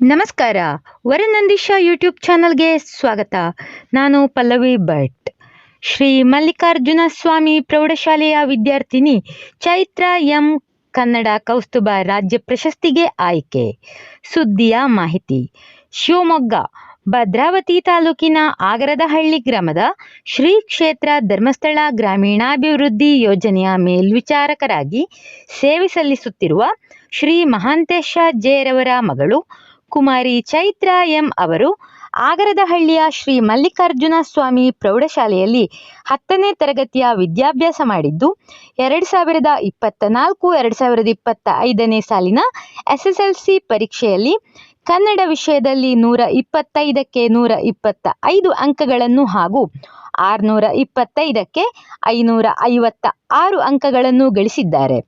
ನಮಸ್ಕಾರ. ವರನಂದೀಶ ಯೂಟ್ಯೂಬ್ ಚಾನಲ್ಗೆ ಸ್ವಾಗತ. ನಾನು ಪಲ್ಲವಿ ಭಟ್. ಶ್ರೀ ಮಲ್ಲಿಕಾರ್ಜುನ ಸ್ವಾಮಿ ಪ್ರೌಢಶಾಲೆಯ ವಿದ್ಯಾರ್ಥಿನಿ ಚೈತ್ರ ಎಂ ಕನ್ನಡ ಕೌಸ್ತುಭ ರಾಜ್ಯ ಪ್ರಶಸ್ತಿಗೆ ಆಯ್ಕೆ. ಸುದ್ದಿಯ ಮಾಹಿತಿ. ಶಿವಮೊಗ್ಗ, ಭದ್ರಾವತಿ ತಾಲೂಕಿನ ಆಗರದಹಳ್ಳಿ ಗ್ರಾಮದ ಶ್ರೀ ಕ್ಷೇತ್ರ ಧರ್ಮಸ್ಥಳ ಗ್ರಾಮೀಣಾಭಿವೃದ್ಧಿ ಯೋಜನೆಯ ಮೇಲ್ವಿಚಾರಕರಾಗಿ ಸೇವೆ ಸಲ್ಲಿಸುತ್ತಿರುವ ಶ್ರೀ ಮಹಾಂತೇಶ ಜೇರವರ ಮಗಳು ಕುಮಾರಿ ಚೈತ್ರ ಎಂ ಅವರು ಆಗರದಹಳ್ಳಿಯ ಶ್ರೀ ಮಲ್ಲಿಕಾರ್ಜುನ ಸ್ವಾಮಿ ಪ್ರೌಢಶಾಲೆಯಲ್ಲಿ ಹತ್ತನೇ ತರಗತಿಯ ವಿದ್ಯಾಭ್ಯಾಸ ಮಾಡಿದ್ದು, ಎರಡು ಸಾವಿರದ ಇಪ್ಪತ್ತ ನಾಲ್ಕು ಎರಡು ಸಾವಿರದ ಇಪ್ಪತ್ತ ಐದನೇ ಸಾಲಿನ ಎಸ್ ಎಸ್ ಎಲ್ ಸಿ ಪರೀಕ್ಷೆಯಲ್ಲಿ ಕನ್ನಡ ವಿಷಯದಲ್ಲಿ ನೂರ ಇಪ್ಪತ್ತೈದಕ್ಕೆ ನೂರ ಇಪ್ಪತ್ತ ಐದು ಅಂಕಗಳನ್ನು ಹಾಗೂ ಆರುನೂರ ಇಪ್ಪತ್ತೈದಕ್ಕೆ ಐನೂರ ಐವತ್ತ ಆರು ಅಂಕಗಳನ್ನು ಗಳಿಸಿದ್ದಾರೆ.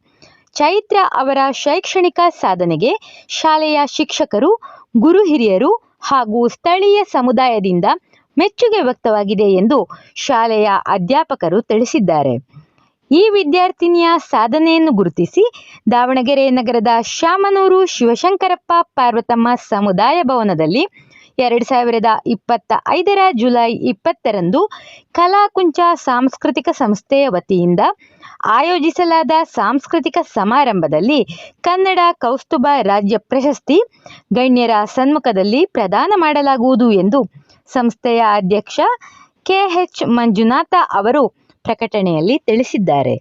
ಚೈತ್ರ ಅವರ ಶೈಕ್ಷಣಿಕ ಸಾಧನೆಗೆ ಶಾಲೆಯ ಶಿಕ್ಷಕರು, ಗುರು ಹಿರಿಯರು ಹಾಗೂ ಸ್ಥಳೀಯ ಸಮುದಾಯದಿಂದ ಮೆಚ್ಚುಗೆ ವ್ಯಕ್ತವಾಗಿದೆ ಎಂದು ಶಾಲೆಯ ಅಧ್ಯಾಪಕರು ತಿಳಿಸಿದ್ದಾರೆ. ಈ ವಿದ್ಯಾರ್ಥಿನಿಯ ಸಾಧನೆಯನ್ನು ಗುರುತಿಸಿ ದಾವಣಗೆರೆ ನಗರದ ಶಾಮನೂರು ಶಿವಶಂಕರಪ್ಪ ಪಾರ್ವತಮ್ಮ ಸಮುದಾಯ ಭವನದಲ್ಲಿ ಎರಡು ಸಾವಿರದ ಇಪ್ಪತ್ತ ಐದರ ಜುಲೈ ಇಪ್ಪತ್ತರಂದು ಕಲಾಕುಂಚ ಸಾಂಸ್ಕೃತಿಕ ಸಂಸ್ಥೆಯ ವತಿಯಿಂದ ಆಯೋಜಿಸಲಾದ ಸಾಂಸ್ಕೃತಿಕ ಸಮಾರಂಭದಲ್ಲಿ ಕನ್ನಡ ಕೌಸ್ತುಭ ರಾಜ್ಯ ಪ್ರಶಸ್ತಿ ಗಣ್ಯರ ಸನ್ಮುಖದಲ್ಲಿ ಪ್ರದಾನ ಮಾಡಲಾಗುವುದು ಎಂದು ಸಂಸ್ಥೆಯ ಅಧ್ಯಕ್ಷ ಕೆಎಚ್ ಮಂಜುನಾಥ ಅವರು ಪ್ರಕಟಣೆಯಲ್ಲಿ ತಿಳಿಸಿದ್ದಾರೆ.